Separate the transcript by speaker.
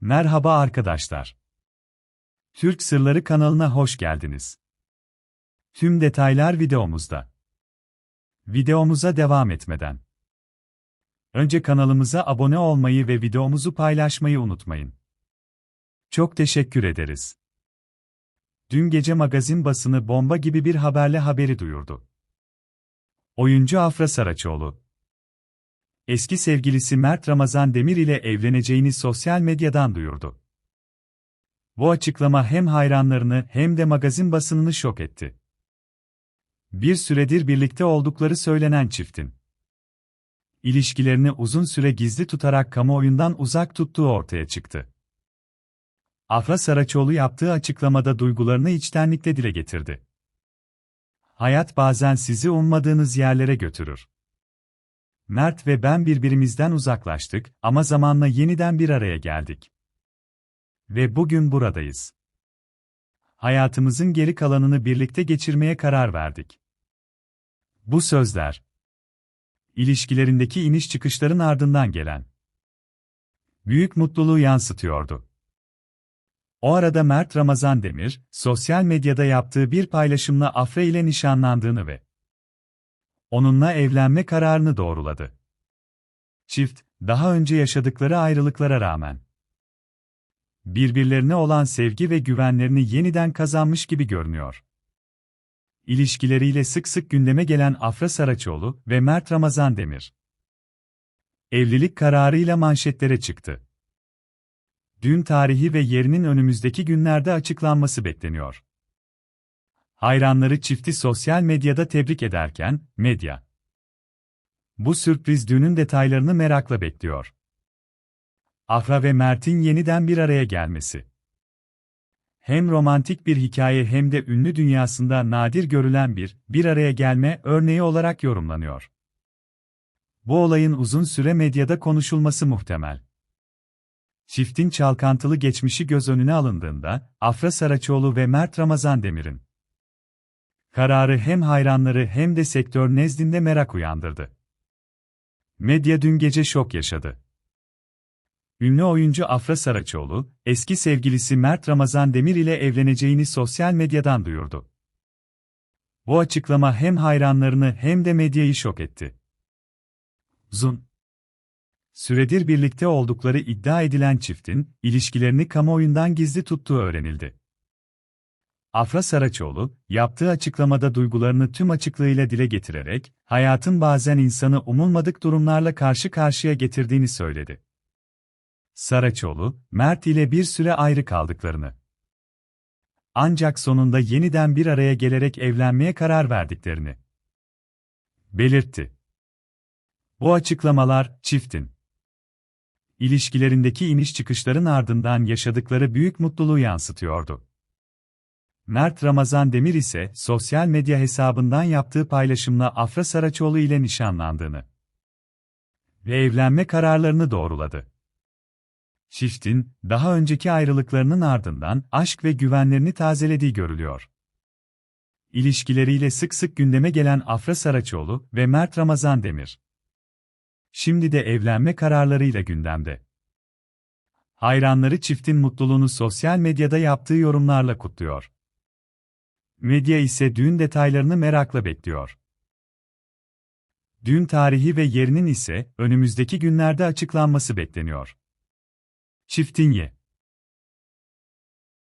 Speaker 1: Merhaba arkadaşlar. Türk Sırları kanalına hoş geldiniz. Tüm detaylar videomuzda. Videomuza devam etmeden önce kanalımıza abone olmayı ve videomuzu paylaşmayı unutmayın. Çok teşekkür ederiz. Dün gece magazin basını bomba gibi bir haberle haberi duyurdu. Oyuncu Afra Saraçoğlu, eski sevgilisi Mert Ramazan Demir ile evleneceğini sosyal medyadan duyurdu. Bu açıklama hem hayranlarını hem de magazin basınını şok etti. Bir süredir birlikte oldukları söylenen çiftin ilişkilerini uzun süre gizli tutarak kamuoyundan uzak tuttuğu ortaya çıktı. Afra Saraçoğlu yaptığı açıklamada duygularını içtenlikle dile getirdi. Hayat bazen sizi ummadığınız yerlere götürür. Mert ve ben birbirimizden uzaklaştık ama zamanla yeniden bir araya geldik. Ve bugün buradayız. Hayatımızın geri kalanını birlikte geçirmeye karar verdik. Bu sözler, ilişkilerindeki iniş çıkışların ardından gelen büyük mutluluğu yansıtıyordu. O arada Mert Ramazan Demir, sosyal medyada yaptığı bir paylaşımla Afra ile nişanlandığını ve onunla evlenme kararını doğruladı. Çift, daha önce yaşadıkları ayrılıklara rağmen birbirlerine olan sevgi ve güvenlerini yeniden kazanmış gibi görünüyor. İlişkileriyle sık sık gündeme gelen Afra Saraçoğlu ve Mert Ramazan Demir evlilik kararıyla manşetlere çıktı. Düğün tarihi ve yerinin önümüzdeki günlerde açıklanması bekleniyor. Hayranları çifti sosyal medyada tebrik ederken, medya bu sürpriz düğünün detaylarını merakla bekliyor. Afra ve Mert'in yeniden bir araya gelmesi. Hem romantik bir hikaye hem de ünlü dünyasında nadir görülen bir, bir araya gelme örneği olarak yorumlanıyor. Bu olayın uzun süre medyada konuşulması muhtemel. Çiftin çalkantılı geçmişi göz önüne alındığında, Afra Saraçoğlu ve Mert Ramazan Demir'in kararı hem hayranları hem de sektör nezdinde merak uyandırdı. Medya dün gece şok yaşadı. Ünlü oyuncu Afra Saraçoğlu, eski sevgilisi Mert Ramazan Demir ile evleneceğini sosyal medyadan duyurdu. Bu açıklama hem hayranlarını hem de medyayı şok etti. Zun Süredir birlikte oldukları iddia edilen çiftin, ilişkilerini kamuoyundan gizli tuttuğu öğrenildi. Afra Saraçoğlu, yaptığı açıklamada duygularını tüm açıklığıyla dile getirerek, hayatın bazen insanı umulmadık durumlarla karşı karşıya getirdiğini söyledi. Saraçoğlu, Mert ile bir süre ayrı kaldıklarını. Ancak sonunda yeniden bir araya gelerek evlenmeye karar verdiklerini belirtti. Bu açıklamalar, çiftin ilişkilerindeki iniş çıkışların ardından yaşadıkları büyük mutluluğu yansıtıyordu. Mert Ramazan Demir ise sosyal medya hesabından yaptığı paylaşımla Afra Saraçoğlu ile nişanlandığını ve evlenme kararlarını doğruladı. Çiftin, daha önceki ayrılıklarının ardından aşk ve güvenlerini tazelediği görülüyor. İlişkileriyle sık sık gündeme gelen Afra Saraçoğlu ve Mert Ramazan Demir. Şimdi de evlenme kararlarıyla gündemde. Hayranları çiftin mutluluğunu sosyal medyada yaptığı yorumlarla kutluyor. Medya ise düğün detaylarını merakla bekliyor. Düğün tarihi ve yerinin ise önümüzdeki günlerde açıklanması bekleniyor. Çiftin ye